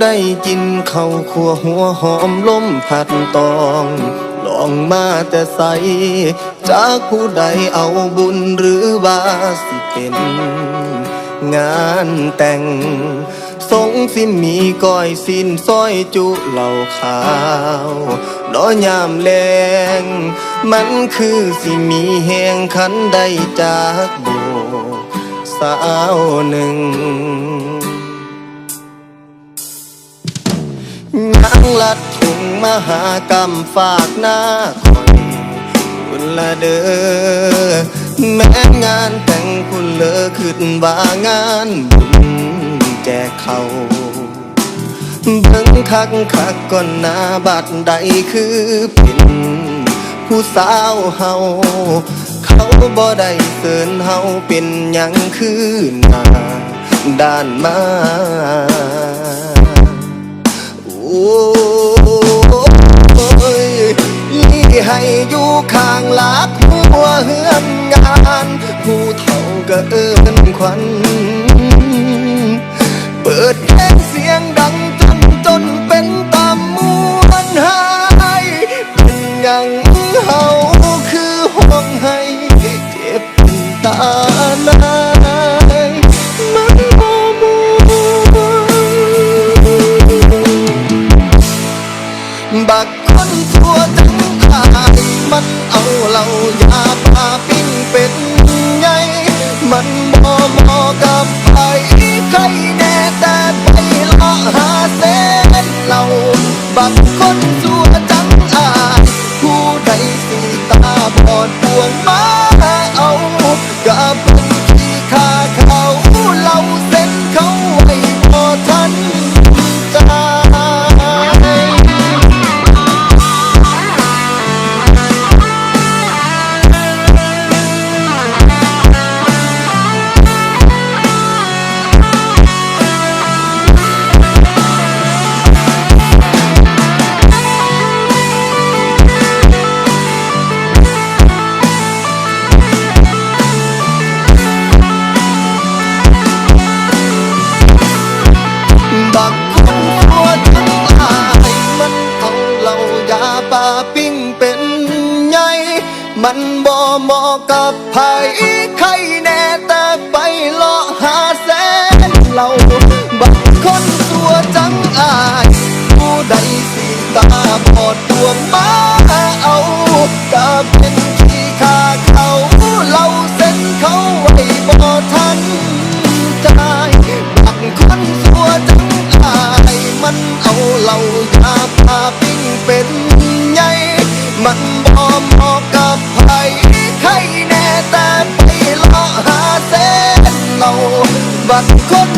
ได้กินข้าวขัวหัวหอมล้มผัดตองลองมาแต่ใส จากผู้ใดเอาบุญหรือวาสิเป็น งานแต่ง สงสิมีก้อยสินซอยจุเหล่าขาวน้อยามแลงมันคือสิมีแหงขันได้จากโบสาวหนึ่ง ลัดถุงมหากรรมฝากหน้าคอยคุณละเด้อแม้งานแต่งคุณเลอขึ้นว่างานบุญแจกเขาเบิ่งคักคักก่อนหน้าบัดใดคือเป็นผู้สาวเฮาเขาบ่ได้เสินเฮาเป็นหยังคือหน้าด้านมา วเฮือนงาน ผู้เฒ่าก็เอิ้นควัน เปิดเพลงเสียงดังจนจนเป็นตามวนหายเป็นอย่างเฮาคือห่วงให้เจ็บตาหนายมันบ่มบักคนทั่วทั้งอายมันเอาเหล้ายา เป็น ป่าปิ้งเป็นไงมันบ่เหมาะกับไผใคร but